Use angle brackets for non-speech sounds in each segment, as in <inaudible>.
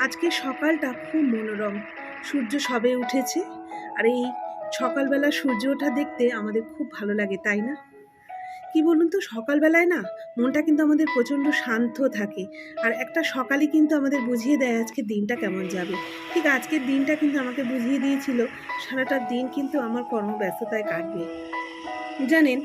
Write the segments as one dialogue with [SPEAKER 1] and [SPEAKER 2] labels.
[SPEAKER 1] আজকে সকালটা খুব মনোরম। সূর্য সবে উঠেছে আর এই সকালবেলা সূর্য ওঠা দেখতে আমাদের খুব ভালো লাগে, তাই না? কি বলুন তো, সকালবেলায় না মনটা কিন্তু আমাদের প্রচণ্ড শান্ত থাকে আর একটা সকালই কিন্তু আমাদের বুঝিয়ে দেয় আজকে দিনটা কেমন যাবে। ঠিক আজকের দিনটা কিন্তু আমাকে বুঝিয়ে দিয়েছিল, সারাটা দিন কিন্তু আমার কর্মব্যস্ততায় কাটবে। জানেন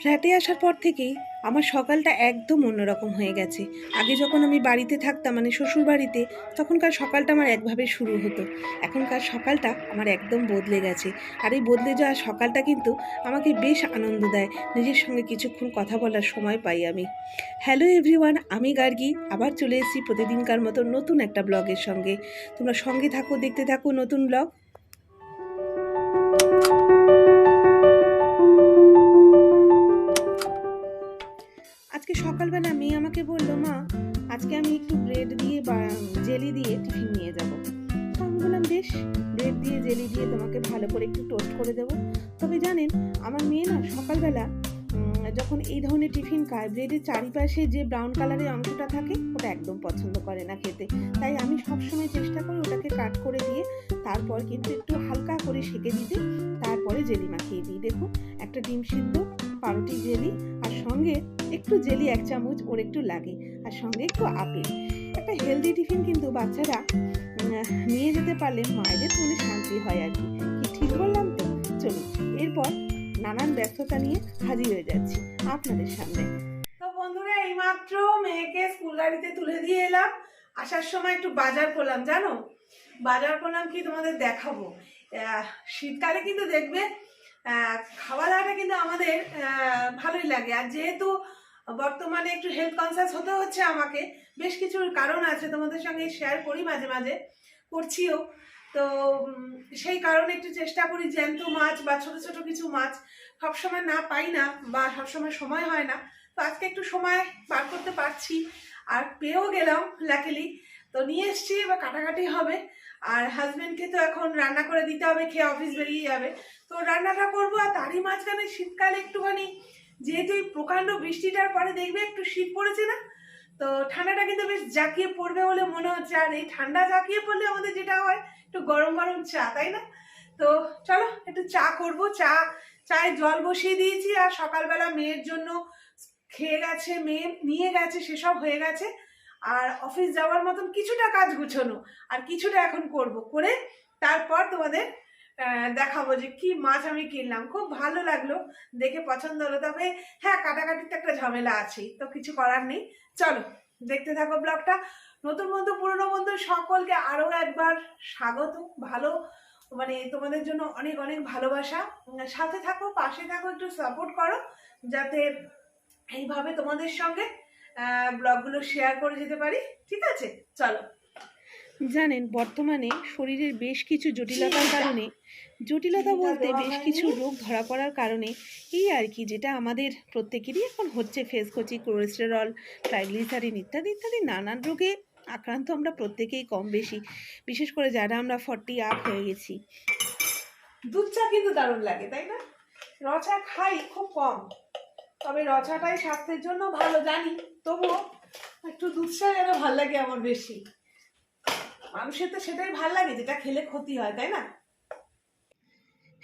[SPEAKER 1] ফ্ল্যাটে আসার পর থেকেই আমার সকালটা একদম অন্যরকম হয়ে গেছে। আগে যখন আমি বাড়িতে থাকতাম মানে শ্বশুর বাড়িতে তখনকার সকালটা আমার একভাবে শুরু হতো। এখনকার সকালটা আমার একদম বদলে গেছে। আর এই বদলে যাওয়া সকালটা কিন্তু আমাকে বেশ আনন্দ দেয়। নিজের সঙ্গে কিছুক্ষণ কথা বলার সময় পাই আমি। হ্যালো এভরিওয়ান, আমি গার্গি। আবার চলে এসেছি প্রতিদিনকার মতো নতুন একটা ব্লগের সঙ্গে। তোমরা সঙ্গে থাকো, দেখতে থাকো নতুন ব্লগ। সকালবেলা মেয়ে আমাকে বলল, মা, আজকে আমি একটু ব্রেড দিয়ে বা জেলি দিয়ে টিফিন নিয়ে যাব। আমি বললাম, বেশ ব্রেড দিয়ে জেলি দিয়ে তোমাকে ভালো করে একটু টোস্ট করে দেবো। তবে জানেন, আমার মেয়ে না সকালবেলা যখন এই ধরনের টিফিন খায় ব্রেডের চারিপাশে যে ব্রাউন কালারের অংশটা থাকে, ওটা একদম পছন্দ করে না খেতে। তাই আমি সবসময় চেষ্টা করি ওটাকে কাট করে দিয়ে তারপর কিন্তু একটু হালকা করে সেঁকে দিতে, তারপরে জেলি মাখিয়ে দিই। দেখুন, একটা ডিম সিদ্ধ, পাউরুটি জেলি আর সঙ্গে একটু জেলি এক চামচ, ওর একটু লাগে, আর সঙ্গে একটু আপেল। একটা হেলদি টিফিন কিন্তু বাচ্চারা নিয়ে যেতে পারলে মায়েদের মনে শান্তি হয় আর কি। ঠিক বললাম তো? চলুন, এরপর নানান ব্যস্ততা নিয়ে হাজির হয়ে যাচ্ছি আপনাদের সামনে। তো বন্ধুরা, এইমাত্র মেয়েকে স্কুল গাড়িতে তুলে দিয়ে এলাম। আসার সময় একটু বাজার করলাম, জানো? বাজার করলাম কি তোমাদের দেখাবো। শীতকালে কিন্তু দেখবে খাওয়া দাওয়াটা কিন্তু আমাদের ভালোই লাগে। আর যেহেতু বর্তমানে একটু হেলথ কনসিয়াস হতে হচ্ছে আমাকে। বেশ কিছু কারণ আছে তোমাদের সঙ্গে শেয়ার করি মাঝে মাঝে, করছিও। তো সেই কারণে একটু চেষ্টা করি জ্যান্ত মাছ বা ছোট ছোট কিছু মাছ সবসময় না পাই না বা সবসময় সময় হয় না। তো আজকে একটু সময় বার করতে পারছি আর পেয়েও গেলাম লাকিলি তো নিয়ে এসছি, এবার কাটাকাটি হবে। আর হাজব্যান্ডকে তো এখন রান্না করে দিতে হবে, খেয়ে অফিস বেরিয়ে যাবে। তো রান্নাটা করব আর তারই মাঝখানে শীতকালে একটুখানি যেহেতু প্রকাণ্ড বৃষ্টিটার পরে দেখবে একটু শীত পড়েছে না, তো ঠান্ডাটা কিন্তু বেশ জাঁকিয়ে পড়বে বলে মনে হচ্ছে। আর এই ঠান্ডা জাঁকিয়ে পড়লে আমাদের যেটা হয়, একটু গরম গরম চা, তাই না? তো চলো একটু চা করব। চা, চায়ে জল বসিয়ে দিয়েছি আর সকালবেলা মেয়ের জন্য খেয়ে গেছে, মেয়ে নিয়ে গেছে, সেসব হয়ে গেছে। আর অফিস যাওয়ার মতন কিছুটা কাজ গুছোনো, আর কিছুটা এখন করব। করে তারপর তোমাদের দেখাবো যে কি মাছ আমি কিনলাম। খুব ভালো লাগল, দেখে পছন্দ হলো। তবে হ্যাঁ কাটাকাটির তো একটা ঝামেলা আছেই, তো কিছু করার নেই। চলো, দেখতে থাকো ব্লগটা। নতুন বন্ধু, পুরনো বন্ধু, সকলকে আরও একবার স্বাগত। ভালো মানে তোমাদের জন্য অনেক অনেক ভালোবাসা। সাথে থাকো, পাশে থাকো, একটু সাপোর্ট করো, যাতে এইভাবে তোমাদের সঙ্গে ব্লগগুলো শেয়ার করে যেতে পারি। ঠিক আছে? চলো। জানেন বর্তমানে শরীরের বেশ কিছু জটিলতার কারণে জটিলতা বলতে বেশ কিছু রোগ ধরা পড়ার কারণে এই আর কি যেটা আমাদের প্রত্যেকেরই এখন হচ্ছে ফেসকচি কোলেস্টেরল ট্রাইগ্লিসারিন ইত্যাদি ইত্যাদি নানান রোগে আক্রান্ত আমরা প্রত্যেকেই কম বেশি। বিশেষ করে যারা আমরা ফর্টি আপ হয়ে গেছি। দুধ চা কিন্তু দারুণ লাগে তাই না? রচা খাই খুব কম তবে রচাটাই স্বাস্থ্যের জন্য ভালো জানি। তবুও একটু দুধ চা যেন ভালো লাগে আমার বেশি। মানুষের তো সেটাই ভালো লাগে যেটা খেলে ক্ষতি হয় তাই না?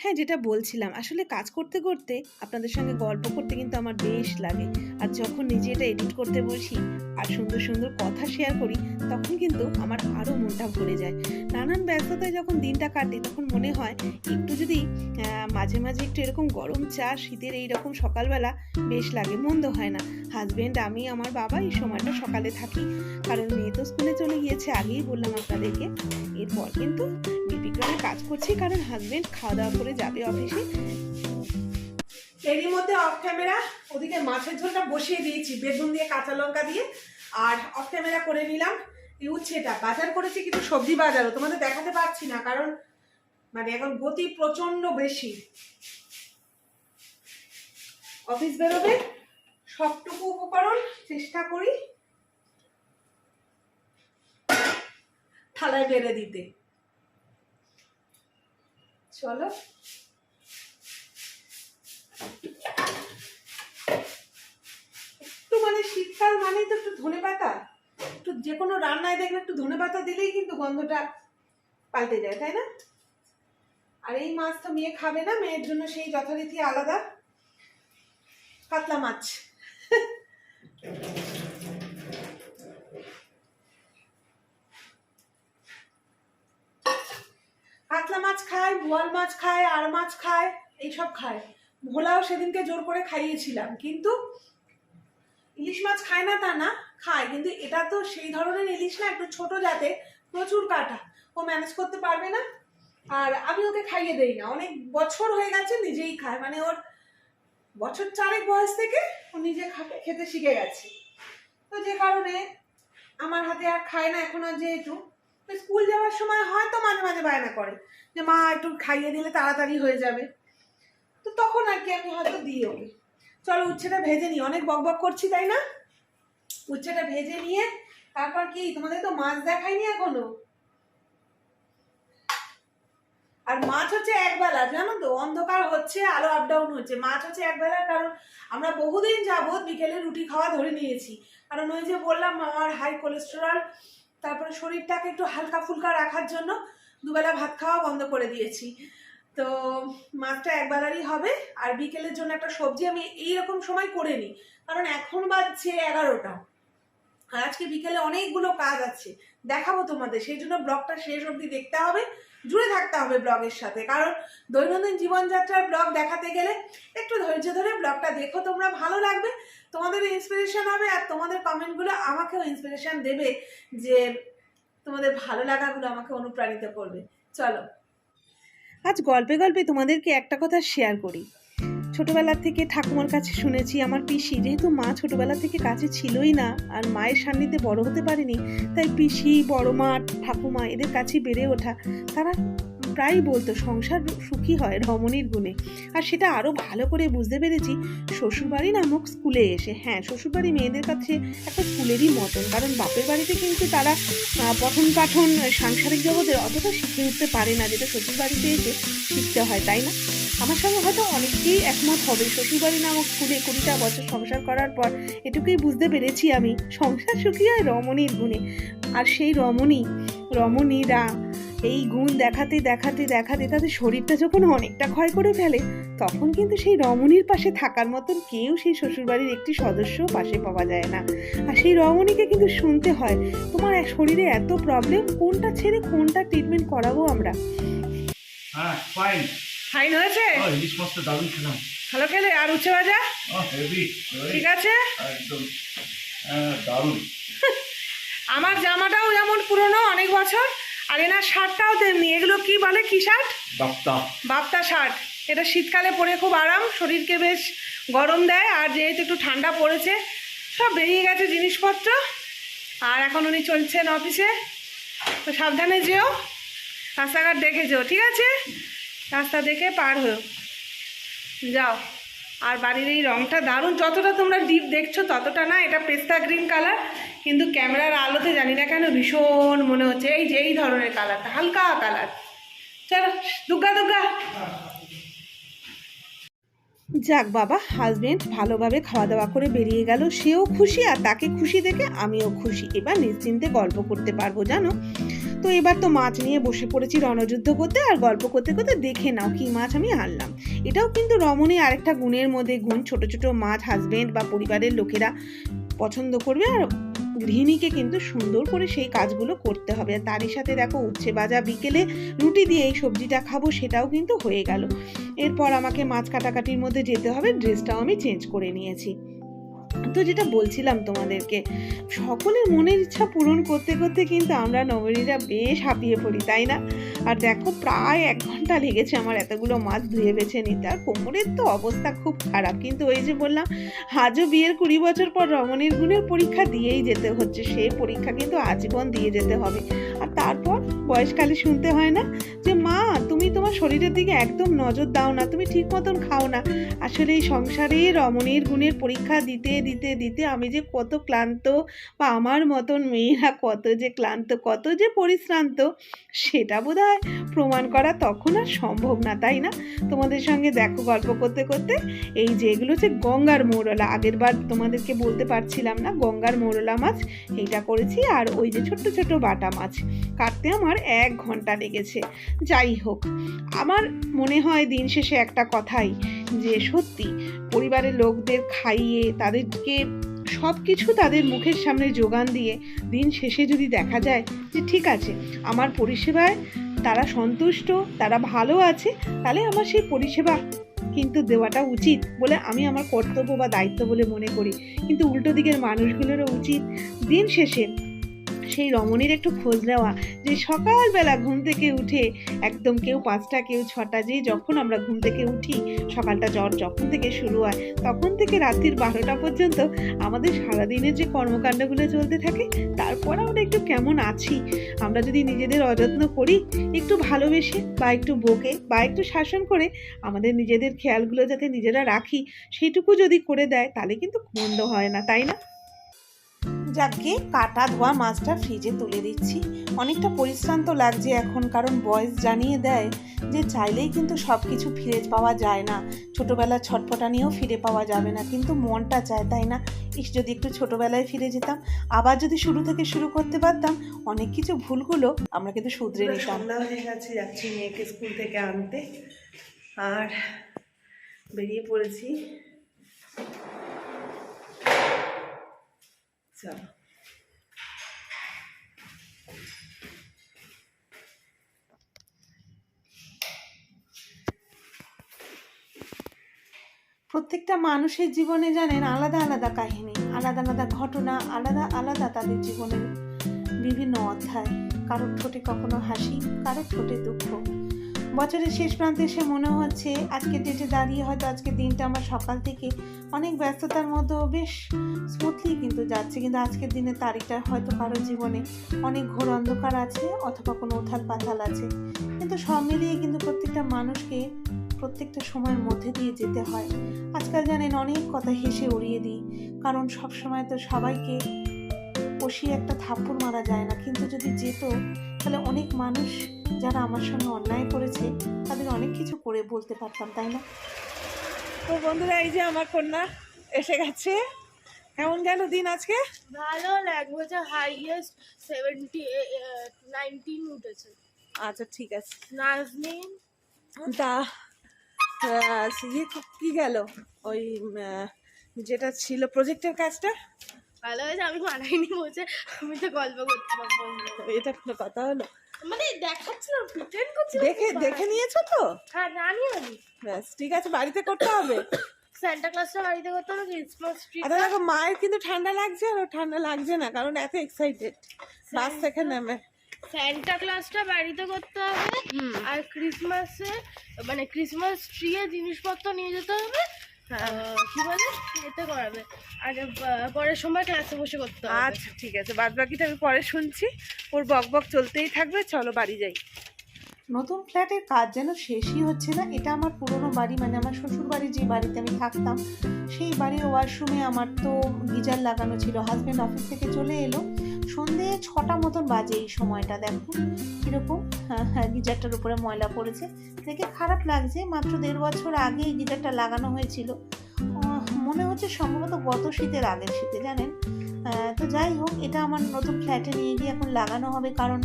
[SPEAKER 1] হ্যাঁ যেটা বলছিলাম। আসলে কাজ করতে করতে আপনাদের সঙ্গে গল্প করতে কিন্তু আমার বেশ লাগে। আর যখন নিজে এটা এডিট করতে বসি আর সুন্দর সুন্দর কথা শেয়ার করি, তখন কিন্তু আমার আরও মনটা ভরে যায়। নানান ব্যস্ততায় যখন দিনটা কাটে, তখন মনে হয় একটু যদি মাঝে মাঝে একটু এরকম গরম চা, শীতের এই রকম সকালবেলা বেশ লাগে, মন্দ হয় না। হাজবেন্ড আমি, আমার বাবা এই সময়টা সকালে থাকি। কারণ মেয়ে তো স্কুলে চলে গিয়েছে, আগেই বললাম আপনাদেরকে। এরপর কিন্তু নির্বিঘ্নে কাজ করছি, কারণ হাজব্যান্ড খাওয়া দাওয়া করে যাবে অফিসে এরই মধ্যে অফ ক্যামেরা ওদিকে মাছের ঝোলটা বসিয়ে দিয়েছি, বেগুন দিয়ে কাঁচা লঙ্কা দিয়ে। আর অফ ক্যামেরা করে নিলাম উচ্ছেটা বাজার করেছি কিন্তু সবজি বাজারও, তোমাদের দেখাতে পারছি না, কারণ মানে এখন গতি প্রচণ্ড বেশি। অফিস বেরোবে, সবটুকু উপকরণ চেষ্টা করি থালায় বেড়ে দিতে। চলো। একটু মানে শীতকাল মানেই তো একটু ধনে পাতা। একটু যে কোনো রান্নায় দেখবে একটু ধনে পাতা দিলেই কিন্তু গন্ধটা পাল্টে যায়, তাই না? আর এই মাছ তো মেয়ে খাবে না, মেয়ের জন্য সেই যথারীতি আলাদা। কাতলা মাছ। কাতলা মাছ খায়, বোয়াল মাছ খায় আর মাছ খায়, এইসব খায়। ভোলাও সেদিনকে জোর করে খাইয়েছিলাম, কিন্তু ইলিশ মাছ খায় না তা না, খায়। কিন্তু এটা তো সেই ধরনের ইলিশ না একটু ছোট জাতে প্রচুর কাটা। ও ম্যানেজ করতে পারবে না, আর আমি ওকে খাইয়ে দেই না। অনেক বছর হয়ে গেছে নিজেই খায় মানে ওর বছর চারেক বয়স থেকে ও নিজে খেতে শিখে গেছে। তো যে কারণে আমার হাতে আর খায় না, এখন আর যেহেতু স্কুল যাওয়ার সময় হয়তো মাঝে মাঝে বায়না করে যে, মা, একটু খাইয়ে দিলে তাড়াতাড়ি হয়ে যাবে। তো তখন আর কি আমি হয়তো দিই ওকে চলো উচ্ছেটা ভেজে নিই। অনেক বক বক করছি, তাই না? উচ্ছেটা ভেজে নিয়ে তারপর কি, তোমাদের তো মাছ দেখাইনি এখনও? আর মাছ হচ্ছে একবেলা জানো তো? অন্ধকার হচ্ছে, আলো আপ ডাউন হচ্ছে। মাছ হচ্ছে একবেলার কারণ আমরা বহুদিন যাবৎ বিকেলে রুটি খাওয়া ধরে নিয়েছি। কারণ ওই যে বললাম, আমার হাই কোলেস্টেরল তারপরে শরীরটাকে একটু হালকা ফুলকা রাখার জন্য দুবেলা ভাত খাওয়া বন্ধ করে দিয়েছি। তো মাছটা একবেলারই হবে আর বিকেলের জন্য একটা সবজি আমি এইরকম সময় করে নিই, কারণ এখন বাজছে এগারোটা। আর আজকে বিকেলে অনেকগুলো কাজ আছে, দেখাবো তোমাদের। সেই জন্য ব্লগটা শেষ অবধি দেখতে হবে, জুড়ে থাকতে হবে ব্লগের সাথে। কারণ দৈনন্দিন জীবনযাত্রার ব্লগ দেখাতে গেলে একটু ধৈর্য ধরে ব্লগটা দেখো, তোমরা ভালো লাগবে। তোমাদের ইন্সপিরেশন হবে আর তোমাদের কমেন্টগুলো আমাকেও ইন্সপিরেশন দেবে যে তোমাদের ভালো লাগাগুলো আমাকে অনুপ্রাণিত করবে। চলো। আজ গল্পে গল্পে তোমাদেরকে একটা কথা শেয়ার করি। ছোটবেলা থেকে ঠাকুমার কাছে শুনেছি, আমার পিসি যেহেতু মা ছোটবেলা থেকে কাছে ছিলই না আর মায়ের সান্নিধ্যে বড় হতে পারেনি, তাই পিসি, বড় মা, ঠাকুমা এদের কাছেই বেড়ে ওঠা। তারা প্রায়ই বলতো, সংসার সুখী হয় রমণীর গুণে। আর সেটা আরও ভালো করে বুঝতে পেরেছি, শ্বশুরবাড়ি নামক স্কুলে এসে। হ্যাঁ শ্বশুরবাড়ি মেয়েদের কাছে একটা স্কুলেরই মতন, কারণ বাপের বাড়িতে কিন্তু তারা পঠন পাঠন, সাংসারিক জগতের অতটা শিখে উঠতে পারে না, যেটা শ্বশুরবাড়িতে এসে শিখতে হয়, তাই না? আমার সঙ্গে হয়তো অনেকেই একমত হবে, শ্বশুরবাড়ি নামক স্কুলে কুড়িটা বছর সংসার করার পর এটুকুই বুঝতে পেরেছি আমি, সংসার সুখী হয় রমণীর গুণে। আর সেই রমণী, রমণীরা এই গুণ দেখাতে দেখাতে দেখাতে তাদের শরীরটা যখন অনেকটা ক্ষয় করে ফেলে তখন কিন্তু সেই রমণীর পাশে থাকার মতন কেউ সেই শ্বশুরবাড়ির একটি সদস্য পাশে পাওয়া যায় না। আর সেই রমণীকে কিন্তু শুনতে হয় তোমার এক শরীরে এত প্রবলেম কোনটা ছেড়ে কোনটা ট্রিটমেন্ট করাবো আমরা?
[SPEAKER 2] হ্যাঁ ফাইন
[SPEAKER 1] ফাইন হয়েছে?
[SPEAKER 2] ইলিশ মাছটা দারুণ খেলাম।
[SPEAKER 1] ভালো খেলে? আর উচ্ছে ভাজা? ঠিক আছে?
[SPEAKER 2] একদম। হ্যাঁ দারুণ। <laughs>
[SPEAKER 1] আমার জামাটাও যেমন পুরনো অনেক বছর আর এনার শার্টটাও তেমনি এগুলো কি বলে? কি শার্ট?
[SPEAKER 2] বাপ্তা।
[SPEAKER 1] বাপ্তা শার্ট। এটা শীতকালে পরে খুব আরাম শরীরকে বেশ গরম দেয় আর যেহেতু একটু ঠান্ডা পড়েছে সব বেরিয়ে গেছে জিনিসপত্র। আর এখন উনি চলছেন অফিসে। তো সাবধানে যেও রাস্তাঘাট দেখে যেও ঠিক আছে? রাস্তা দেখে পার হয়েও। যাও। আর বাড়ির এই রংটা দারুণ যতটা তোমরা ডিপ দেখছ ততটা না এটা পেস্তা গ্রিন কালার কিন্তু ক্যামেরার আলোতে জানি না কেন ভীষণ মনে হচ্ছে, এই যে, এই ধরনের কালারটা হালকা কালার চলো, দুগ্গা দুগ্গা। যাক বাবা হাজবেন্ড ভালোভাবে খাওয়া দাওয়া করে বেরিয়ে গেল, সেও খুশি আর তাকে খুশি দেখে আমিও খুশি। এবার নিশ্চিন্তে গল্প করতে পারব, জানো? তো এবার তো মাছ নিয়ে বসে পড়েছি রণযুদ্ধ করতে আর গল্প করতে করতে দেখে নাও কি মাছ আমি আনলাম। এটাও কিন্তু রমণী আরেকটা গুণের মধ্যে গুণ, ছোট ছোট মাছ হাজবেন্ড বা পরিবারের লোকেরা পছন্দ করবে আর গৃহিণীকে কিন্তু সুন্দর করে সেই কাজগুলো করতে হবে। আর তারই সাথে দেখো উচ্ছে ভাজা বিকেলে রুটি দিয়ে এই সবজিটা খাব সেটাও কিন্তু হয়ে গেল। এরপর আমাকে মাছ কাটাকাটির মধ্যে যেতে হবে ড্রেসটাও আমি চেঞ্জ করে নিয়েছি। তো যেটা বলছিলাম তোমাদেরকে, সকলের মনের ইচ্ছা পূরণ করতে করতে কিন্তু আমরা নবরীরা বেশ হাঁপিয়ে পড়ি, তাই না? আর দেখো প্রায় এক ঘণ্টা লেগেছে আমার এতগুলো মাছ ধুয়ে বেছে নিতে, আর কোমরের তো অবস্থা খুব খারাপ। কিন্তু ওই যে বললাম, আজও বিয়ের কুড়ি বছর পর রমণীর গুণের পরীক্ষা দিয়েই যেতে হচ্ছে সেই পরীক্ষা কিন্তু আজীবন দিয়ে যেতে হবে। আর তারপর বয়সকালে শুনতে হয় না যে তোমার শরীরের দিকে একদম নজর দাও না, তুমি ঠিক মতন খাও না। আসলে এই সংসারে রমণীর গুণের পরীক্ষা দিতে দিতে দিতে আমি যে কত ক্লান্ত, বা আমার মতন মেয়েরা কত যে ক্লান্ত, কত যে পরিশ্রান্ত, সেটা বোধ প্রমাণ করা তখন আর সম্ভব না, তাই না? তোমাদের সঙ্গে দেখো গল্প করতে করতে, এই যে এগুলো হচ্ছে গঙ্গার মৌরলা, আগের বার তোমাদেরকে বলতে পারছিলাম না, গঙ্গার মৌরলা মাছ, এইটা করেছি, আর ওই যে ছোট্ট ছোট বাটা মাছ, কাটতে আমার এক ঘণ্টা লেগেছে। যাই হোক আমার মনে হয় দিন শেষে একটা কথাই, যে সত্যি পরিবারের লোকদের খাইয়ে তাদেরকে সব কিছু তাদের মুখের সামনে যোগান দিয়ে দিন শেষে যদি দেখা যায় যে ঠিক আছে, আমার পরিষেবায় তারা সন্তুষ্ট, তারা ভালো আছে, তাহলে আমার সেই পরিষেবা কিন্তু দেওয়াটা উচিত বলে আমি আমার কর্তব্য বা দায়িত্ব বলে মনে করি। কিন্তু উল্টো দিকের মানুষগুলোরও উচিত দিন শেষে সেই রমণীর একটু খোঁজ নেওয়া, যে সকালবেলা ঘুম থেকে উঠে একদম কেউ পাঁচটা, কেউ ছটা যে যখন আমরা ঘুম থেকে উঠি, সকালটা জ্বর যখন থেকে শুরু হয়, তখন থেকে রাত্রির বারোটা পর্যন্ত আমাদের সারাদিনের যে কর্মকাণ্ডগুলো চলতে থাকে, তারপর আমরা একটু কেমন আছি? আমরা যদি নিজেদের অযত্ন করি, একটু ভালোবেসে বা একটু বকে বা একটু শাসন করে আমাদের নিজেদের খেয়ালগুলো যাতে নিজেরা রাখি সেইটুকু যদি করে দেয়, তাহলে কিন্তু মন্দ হয় না, তাই না? যাকে কাটা ধোয়া মাছটা ফ্রিজে তুলে দিচ্ছি। অনেকটা পরিশ্রান্ত লাগছে এখন কারণ বয়স জানিয়ে দেয় যে চাইলেই কিন্তু সব কিছু ফিরে পাওয়া যায় না। ছোটোবেলার ছটফটানিও ফিরে পাওয়া যাবে না কিন্তু মনটা চায় তাই না? ইস যদি একটু ছোটোবেলায় ফিরে যেতাম আবার যদি শুরু থেকে শুরু করতে পারতাম অনেক কিছু ভুলগুলো আমরা কিন্তু শুধরে নিতাম।
[SPEAKER 3] হয়ে গেছে যাচ্ছি মেয়েকে স্কুল থেকে আনতে। আর বেরিয়ে পড়েছি। চলো
[SPEAKER 1] প্রত্যেকটা মানুষের জীবনে জানেন আলাদা আলাদা কাহিনী, আলাদা আলাদা ঘটনা, আলাদা আলাদা তাদের জীবনের বিভিন্ন অধ্যায়। কারোর ঠোঁটে কখনো হাসি, কারোর ঠোঁটে দুঃখ। বছরের শেষ প্রান্তে এসে মনে হচ্ছে আজকে ডেটে দাঁড়িয়ে হয়তো আজকের দিনটা আমার সকাল থেকে অনেক ব্যস্ততার মধ্যে বেশ স্মুথলি কিন্তু যাচ্ছে। কিন্তু আজকের দিনে তারিখটা হয়তো কারও জীবনে অনেক ঘোর অন্ধকার আছে অথবা কোনো উথাল পাথাল আছে। কিন্তু সব মিলিয়ে কিন্তু প্রত্যেকটা মানুষকে প্রত্যেকটা সময়ের মধ্যে দিয়ে যেতে হয়। আজকাল জানেন অনেক কথা হেসে উড়িয়ে দিই। কারণ সব সময় তো সবাইকে কষিয়ে একটা থাপ্পড় মারা যায় না। কিন্তু যদি যেত, তাহলে অনেক মানুষ যারা আমার সঙ্গে অন্যায় করেছে তাদের অনেক কিছু করে বলতে পারতাম তাই না?
[SPEAKER 3] তো বন্ধুরা এই যে আমার কন্যা এসে গেছে। কেমন গেল দিন আজকে?
[SPEAKER 4] ভালো ল্যাঙ্গুয়েজে হাইয়েস্ট সেভেন্টি নাইনটিন উঠেছে।
[SPEAKER 3] আচ্ছা ঠিক আছে।
[SPEAKER 4] নাজনিন?
[SPEAKER 3] তা ইয়ে কি- গেল? ওই যেটা ছিল প্রজেক্টের কাজটা?
[SPEAKER 4] ভালো হয়েছে আমি বানাইনি বলছে আমি তো গল্প করছিলাম।
[SPEAKER 3] এটা কোনো কথা হলো?
[SPEAKER 4] মানে দেখাচ্ছিলাম প্রিটেন্ড করছিলাম
[SPEAKER 3] দেখে দেখে নিয়েছো তো?
[SPEAKER 4] হ্যাঁ জানি আমি
[SPEAKER 3] ব্যাস ঠিক আছে বাড়িতে করতে হবে।
[SPEAKER 4] সান্টা ক্লাসটা বাড়িতে করতে হবে ক্রিসমাস ট্রি
[SPEAKER 3] আর দেখো মায়ের কিন্তু ঠান্ডা লাগছে আর ঠান্ডা লাগছে না কারণ এত এক্সাইটেড বাস থেকে নেমে।
[SPEAKER 4] স্যান্টা ক্লাসটা বাড়িতে করতে হবে আর ক্রিসমাসে মানে ক্রিসমাস ট্রি এর জিনিসপত্র নিয়ে যেতে হবে কি বলে? এতে করাবে। আর পরের সময় ক্লাসে বসে করতে হবে।
[SPEAKER 3] আচ্ছা ঠিক আছে। বাদ বাকিটা আমি পরে শুনছি। ওর বক বক চলতেই থাকবে। চলো বাড়ি যাই।
[SPEAKER 1] নতুন ফ্ল্যাটের কাজ যেন শেষই হচ্ছে না এটা আমার পুরনো বাড়ি মানে আমার শ্বশুর বাড়ি যে বাড়িতে আমি থাকতাম সেই বাড়ির ওয়াশরুমে আমার তো গিজার লাগানো ছিল। হাজব্যান্ড অফিস থেকে চলে এলো। সন্ধে ছটা মতন বাজে এই সময়টা, দেখো। কীরকম? হ্যাঁ হ্যাঁ গিজারটার উপরে ময়লা পড়েছে। দেখে খারাপ লাগছে, মাত্র দেড় বছর আগে এই গিজারটা লাগানো হয়েছিল। মনে হচ্ছে সম্ভবত গত শীতের আগের শীতে, জানেন? তো যাই হোক, এটা আমার নতুন ফ্ল্যাটে নিয়ে গিয়ে এখন লাগানো হবে, কারণ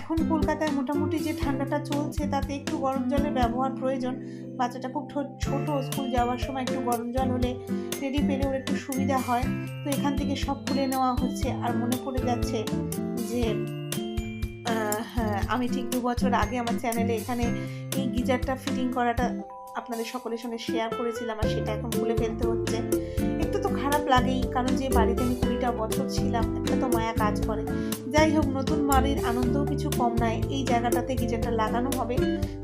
[SPEAKER 1] এখন কলকাতায় মোটামুটি যে ঠান্ডাটা চলছে, তাতে একটু গরম জলের ব্যবহার প্রয়োজন। বাচ্চাটা খুব ছোট, স্কুল যাওয়ার সময় একটু গরম জল হলে রেডি পেলে ওর একটু সুবিধা হয়। তো এখান থেকে সব খুলে নেওয়া হচ্ছে। আর মনে পড়ে যাচ্ছে যে হ্যাঁ আমি ঠিক দু বছর আগে আমার চ্যানেলে এখানে এই গিজারটা ফিটিং করাটা আপনাদের সকলের সঙ্গে শেয়ার করেছিলাম আর সেটা এখন খুলে ফেলতে হচ্ছে। লাগেই, কারণ যে বাড়িতে আমি কুড়িটা বছর ছিলাম, একটা তো মায়া কাজ করে। যাই হোক, নতুন বাড়ির আনন্দও কিছু কম নয় এই জায়গাটাতে গিজারটা লাগানো হবে।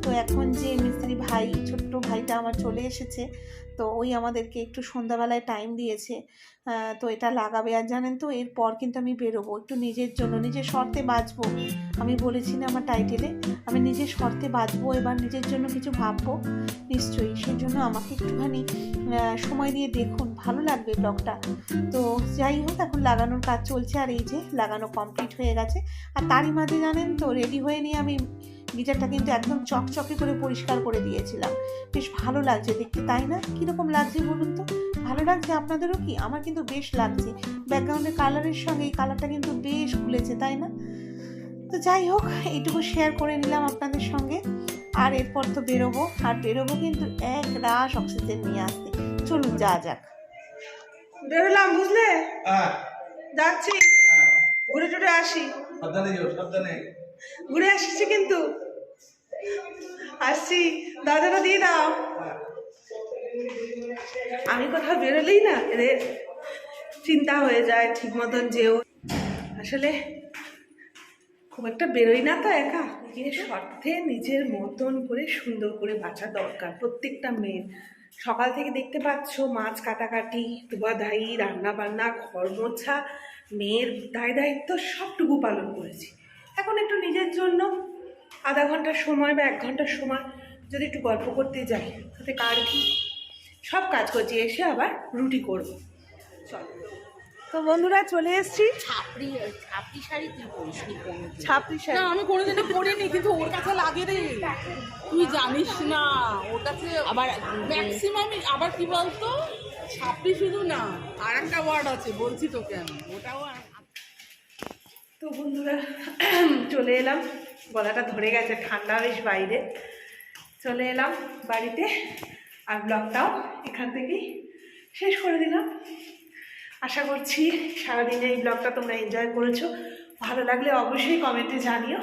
[SPEAKER 1] তো এখন যে মিস্ত্রি ভাই, ছোট্ট ভাইটা আমার চলে এসেছে, তো ওই আমাদেরকে একটু সন্ধ্যাবেলায় টাইম দিয়েছে।
[SPEAKER 5] তো এটা লাগাবে। আর জানেন তো, এরপর কিন্তু আমি বেরোবো। একটু নিজের জন্য, নিজের শর্তে বাঁচবো। আমি বলেছি না আমার টাইটেলে আমি নিজের শর্তে বাঁচবো, এবার নিজের জন্য কিছু ভাববো। নিশ্চয়ই, সেই জন্য আমাকে একটুখানি সময় দিয়ে দেখুন। ভালো লাগবে ব্লগটা। তো যাই হোক, এখন লাগানোর কাজ চলছে আর এই যে লাগানো কমপ্লিট হয়ে গেছে। আর তারই মাঝে জানেন তো রেডি হয়ে নিয়ে আমি গিটারটা কিন্তু একদম চকচকে করে পরিষ্কার করে দিয়েছিলাম। বেশ ভালো লাগছে দেখতে, তাই না? কীরকম লাগছে বলুন তো? ভালো লাগছে আপনাদেরও কি? আমার কিন্তু বেশ লাগছে। ব্যাকগ্রাউন্ডের কালারের সঙ্গে এই কালারটা কিন্তু বেশ খুলেছে তাই না? তো যাই হোক, এইটুকু শেয়ার করে নিলাম আপনাদের সঙ্গে। আর এরপর তো বেরোবো। আর বেরোবো কিন্তু এক রাশ অক্সিজেন নিয়ে আসতে। চলুন যা যাক।
[SPEAKER 1] বেরোলাম বুঝলে?
[SPEAKER 2] হ্যাঁ।
[SPEAKER 1] যাচ্ছি। ঘুরে টুরে আসি। ঘুরে আসছি কিন্তু। আসছি। দাদাটা দিয়ে দাও। আমি কোথাও বেরোলেই না এদের চিন্তা হয়ে যায় ঠিক মতন যেও। আসলে খুব একটা বেরোই না তো একা। নিজের স্বার্থে নিজের মতন করে সুন্দর করে বাঁচা দরকার প্রত্যেকটা মেয়ের। সকাল থেকে দেখতে পাচ্ছ মাছ কাটাকাটি ধোয়াধাই রান্নাবান্না ঘর মোছা, মেয়ের দায় দায়িত্ব সবটুকু পালন করেছি। এখন একটু নিজের জন্য আধা ঘণ্টার সময় বা এক ঘণ্টার সময় যদি একটু গল্প করতে যাই, তাতে কার কি? সব কাজ করছি, এসে আবার রুটি করব। চল। তো বন্ধুরা চলে এসেছি।
[SPEAKER 6] ছাপড়ি ছাপড়ি শাড়ি তুই পরিস।
[SPEAKER 1] ছাপড়ি শাড়ি।
[SPEAKER 6] না আমি কোনোদিনও পরিনি কিন্তু ওর কাছে লাগে রে। তুই জানিস না ওর কাছে আবার ম্যাক্সিমাম আবার কি বলতো? ছাপড়ি শুধু না আর একটা ওয়ার্ড আছে বলছি তোকে আমি। ওটাও আর-
[SPEAKER 1] তো বন্ধুরা চলে এলাম। গলাটা ধরে গেছে ঠান্ডা বেশ বাইরে। চলে এলাম বাড়িতে আর ব্লগটাও এখান থেকেই শেষ করে দিলাম। আশা করছি সারাদিনে এই ব্লগটা তোমরা এনজয় করেছ। ভালো লাগলে অবশ্যই কমেন্টে জানিও।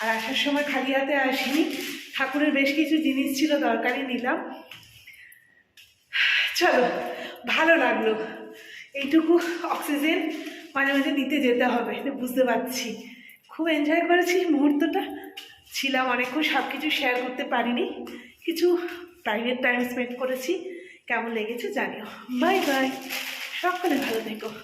[SPEAKER 1] আর আসার সময় খালি হাতে আসিনি। ঠাকুরের বেশ কিছু জিনিস ছিল দরকারি নিলাম। চলো, ভালো লাগল। এইটুকু অক্সিজেন মাঝে মাঝে নিতে যেতে হবে, বুঝতে পারছি। খুব এনজয় করেছি মুহূর্তটা। ছিলাম অনেকক্ষণ সব কিছু শেয়ার করতে পারিনি। কিছু প্রাইভেট টাইম স্পেন্ড করেছি। কেমন লেগেছে জানিও। বাই বাই সকলে ভালো থেকো।